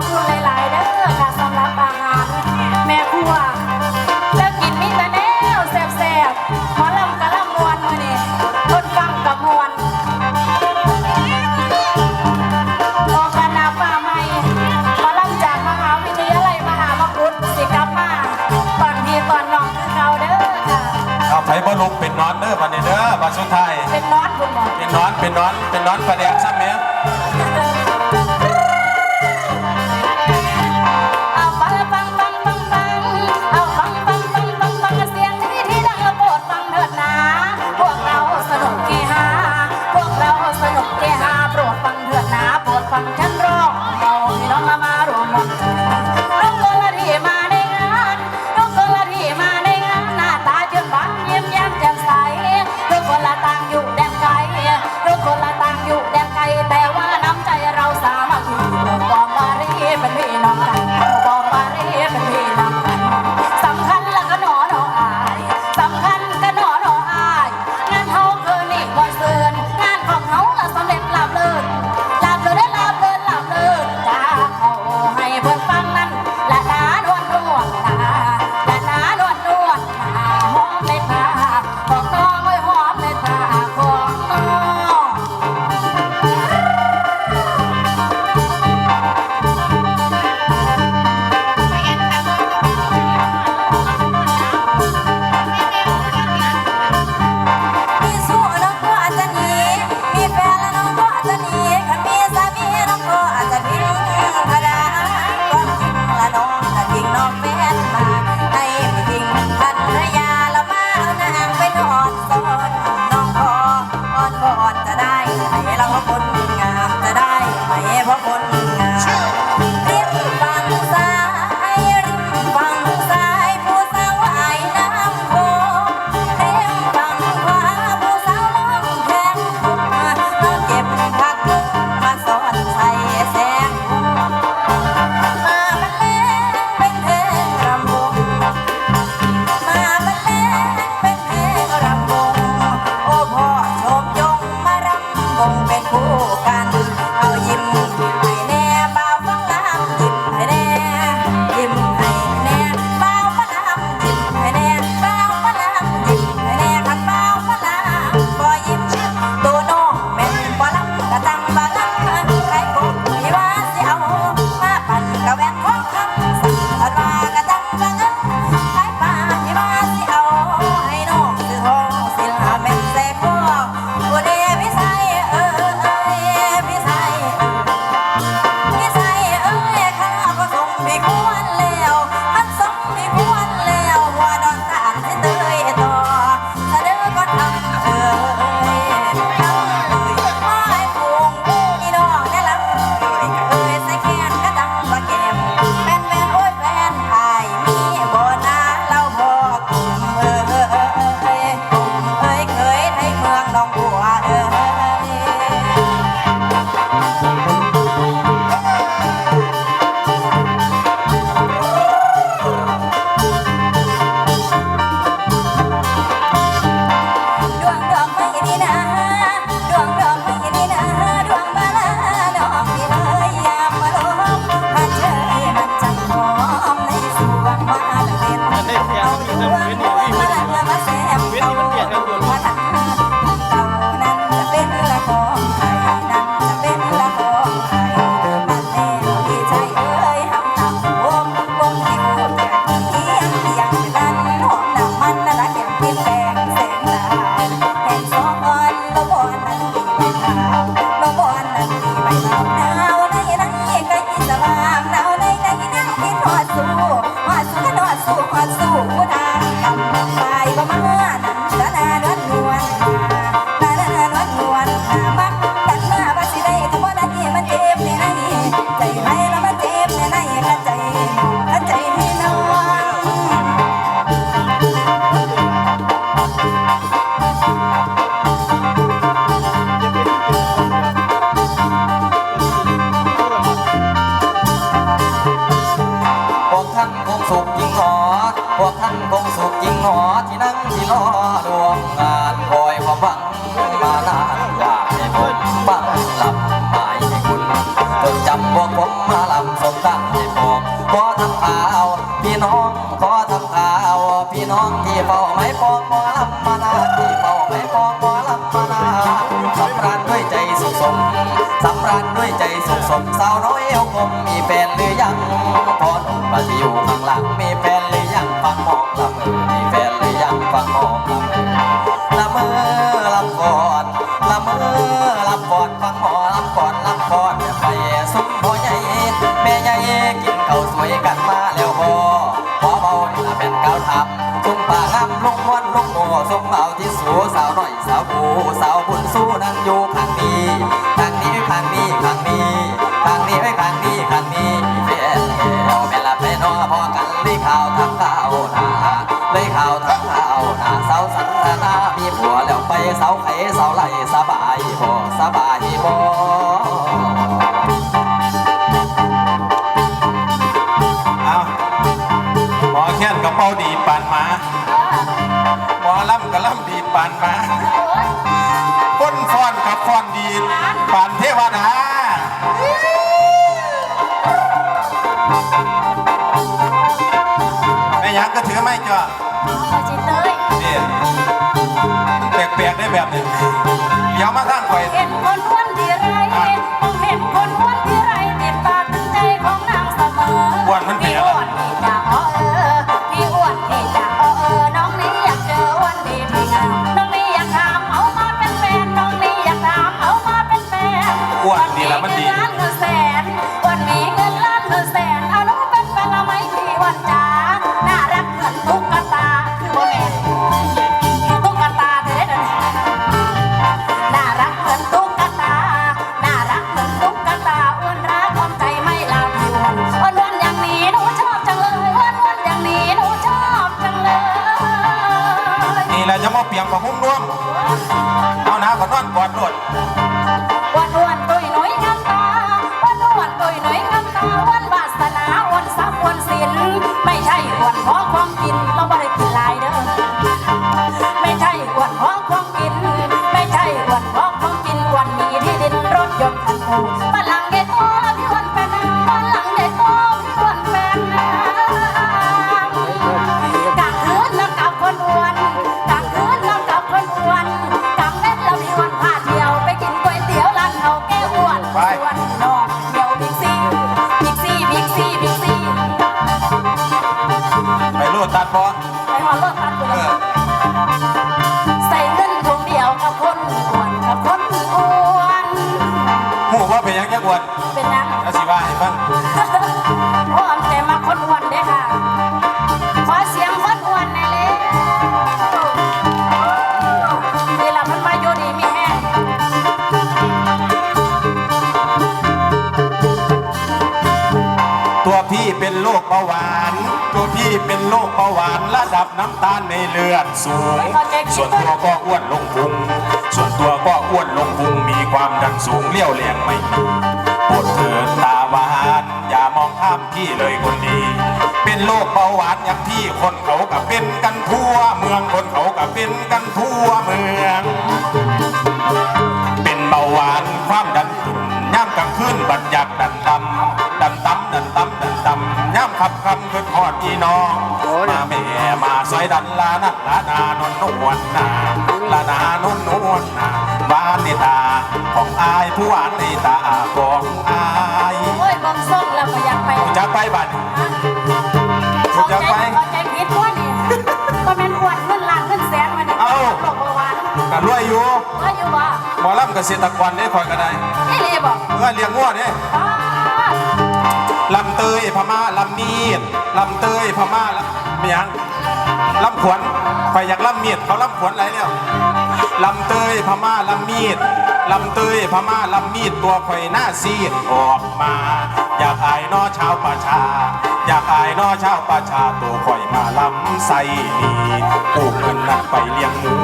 อบคุณหลายๆเด้อค่ะสำหรับอาหารแม่ครัวเลิกกินมิตรแนวแซ่บๆหมอลำกะลำมวนมาเนี่ยคนฟังกับมวนออกนาฟ้าใม่หมอลำจากมหาวิทยาลัยมหามกุฏสิกับมาตอนพี่ตอนนองคือเขาเด้อเอาไผบ่ลุกเป็นนอนเด้อบัดนี้เด้อบัดสุดท้ายเป็นนอนคุณหมอเป็นนอนเป็นนอนเป็นนอนประเดี๋ยวซ้ำเนี้ย แม่ลาเขาคนาไม้ปองหมอลำมานาที่เป่าไม้ปองหมอลำมานาสำรานด้วยใจสุขสมสำรานด้วยใจสุขสมสาวน้อยเอวกลมมีแฟนหรือยังพอหนุ่มปฏิอยู่ข้างหลังมีแฟนหรือยังฟังหมองละมือมีแฟนหรือยังฟังหมองละมือละมือลำก่อนละมือลำก่อนฟังหมองลำก่อนลำก่อนไปสมพ่อใหญ่แม่ใหญ่กินข้าวสวยกันมาแล้วพอ ละเป็นเก้าวทำซุ้มป่างามลุงม้วนลุงโมซุ้มเอาที่สูสาวหน่อยสาวผู้สาวบุญสู้นั่งอยู่ข้างนี้ข้างนี้ข้างนี้ข้างนี้ข้างนี้ไว้ข้างนี้ข้างนี้เฟียแล้วแม่ละไปนอพอกันเลยข่าวทำข่าวนาเลยข่าวทำข่าวนาสาวสันนามีผัวแล้วไปสาไข่สาวไหลสบายบ่สบายบ่ำดีปานมาก้นฟ้อนกับฟ้อนดีปานเทวดาแม่ยังก็ถือไม่จ้ะจิตเตยนี่แปลกๆได้แบบนึงเดี๋ยวมาข้างไข่อย นอ้วนดีละมันดี วัล้านเงินแสน วันมีเงินล้านเงินแสน เอาน้องเป็นแฟนละไหมพี่วันจ๋า น่ารักเหมือนตุ๊กตา คือโบแมนตุ๊กตาเด้เด้อน่ารักเหมือนตุ๊กตา น่ารักเหมือนตุ๊กตาอ้วนรักความใจไม่ลาพี่อ้วนอ้วนอ้วนอย่างนี้หนูชอบจังเลยอ้วนอ้วนอย่างนี้หนูชอบจังเลย นี่แหละจะมาเปลี่ยนกับหุ้มร่วม คนอ้วนกับคนอ้วนหูว่าเป็นหยังจักอวดเป็นนังเอาสิว่าให้ฟังอ้วนแต่มาคนอ้วนเด้อค่ะ ขอเสียงคนอ้วนหน่อยเลยนี่ละมันมาอยู่ดีมีแห้งตัวพี่เป็นโรคเบาหวาน ตัวพี่เป็นโรคเบาหวานระดับน้ำตาลในเลือดสูง ส่วนตัวก็อ้วนลงพุง ส่วนตัวก็อ้วนลงพุงมีความดันสูงเลี้ยวแรงไม่มีโปรดเถิดตาหวานอย่ามองข้ามพี่เลยคนดี เป็นโรคเบาหวานอย่างพี่คนเขาก็เป็นกันทั่วเมืองคนเขาก็เป็นกันทั่วเมือง เป็นเบาหวานความดันขึ้นย่ำกลางคืนบัดอยา ขึ้นหอดอีน้องมาแม่มาสวยดันลานะลานานนนวลนาลานานนนวลนาบ้านในตาของอายผู้หวานในตาของอายโอ้ยเบิ่งส้มแล้วก็อยากไปจะไปบัดเข้าใจจะไปเข้าใจผิดว่านี่ก็แม่นอ้วนเงินล้านเงินแสนมานี่เอ้าโรคเบาหวานกันรวยอยู่ว่าอยู่บ่หมอลำเกษตรกรได้คอยกันได้นี่เลยบอกเมื่อเลี้ยงงัวเนี่ยอ้า ลำเตยพม่าลำมีดลำเตยพม่าลำเมียงลำขวนไปอยากลำมีดเขาลำขวนอะไรเนี่ยลำเตยพม่าลำมีดลำเตยพม่าลำมีดตัวข่อยหน้าซีดออกมา อยากอายนอชาวประชา อยากอายนอชาวประชาตัวข่อยมาลำใส่นีกู้เงินนั้นไปเลี้ยงหมู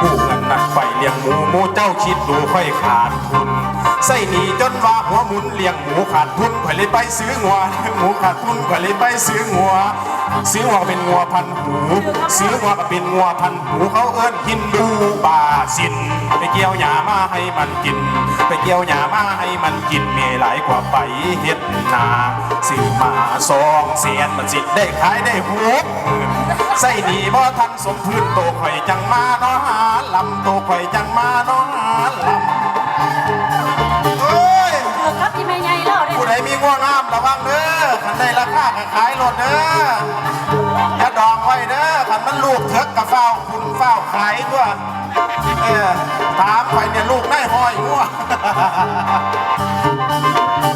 กู้เงินนั้นไปเลี้ยงหมูหมูเจ้าคิดดูค่อยขาดทุน ใส่หนีจนว่าหัวหมุนเลี้ยงหมูขาดทุนข่อยเลยไปซื้องัวหมูขาดทุนข่อยเลยไปซื้องัว ซื้องัวเป็นงัวพันหูซื้องัวก็เป็นงัวพันหูเขาเอิ้นกินดูบาสินไปเกี่ยวหญ้ามาให้มันกิน ไปเกี่ยวหญ้ามาให้มันกินมีหลายกว่าไปเฮ็ดนาซื้อมาสองเสียนมันสิได้ขายได้หกหมื่นใส่หนีบ่ทันสมพื้นโตข่อยจังมาเนาะหาลำโตข่อยจังมาเนาะหาลำ มีง่วน้ำระวังเด้อขันได้ราคาก็ขายรถเด้ออย่าดองไว้เด้อขันมันลูกเถิกกับเฝ้าคุณเฝ้าขายด้ว เออถามไปเนี่ยลูกได้ห้อยงัว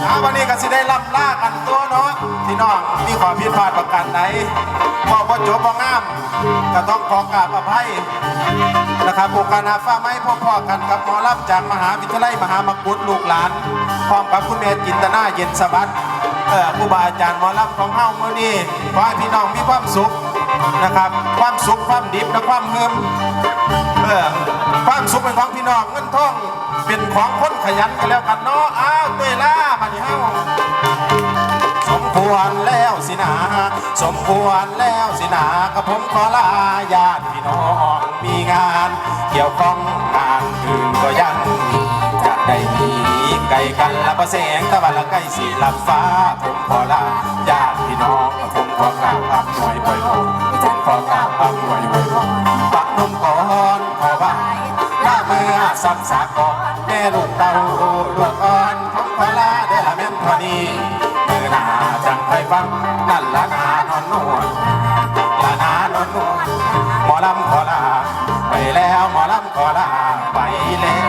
อาวันนี้ก็สิได้ล่ำลากันตัวเนาะพี่น้องมีขอผิดพลาดประการใดพอบ่จบบ่งามก็ต้องขอกราบอภัยนะครับโอกาสหาฟ้าไม้พ่อๆกันกับหมอรับจากมหาวิทยาลัยมหามกุฏลูกหลานพร้อมกับคุณแม่จินตนาเย็นสวัสดิ์เอ่อครูบาอาจารย์หมอรับของเฮาเมื้อนี้ขอให้พี่น้องมีความสุข นะครับ ความสุขความดิบและความเฮิมเออความสุขเป็นของพี่น้องเงินทองเป็นของคนขยันกันแล้วกันเนาะอ้าวเตยล่ามานี่เฮาสมควรแล้วสินะสมควรแล้วสินะกับผมขอลาญาติพี่น้องมีงาน เกี่ยวข้องงานอื่นก็ยังจะได้มีไก่กันละประแสงตะวันละไก่สีลับฟ้าผมขอลาญาติ พี่น้องผมขอกราบอำนวยไว้ผมผมขอกราบอำนวยไว้ผมปักนมก่อนขอว่าลาเมื่อสัมสากอนแม่ลูกเต้าลูกอ่อนผมขอลาเด้อละแม่นพอดีเมื่อนาจังไปฟังนั่นละนานอนนวลละนานอนนวลหมอลำขอลาไปแล้วหมอลำขอลาไปแล้ว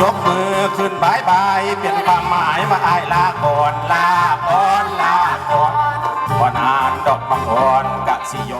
ยกมือขึ้นบายบายเปลี่ยนความหมายมาอายลาก่อนลาก่อนลา ก่อนว่านานกมังกรกะสิโย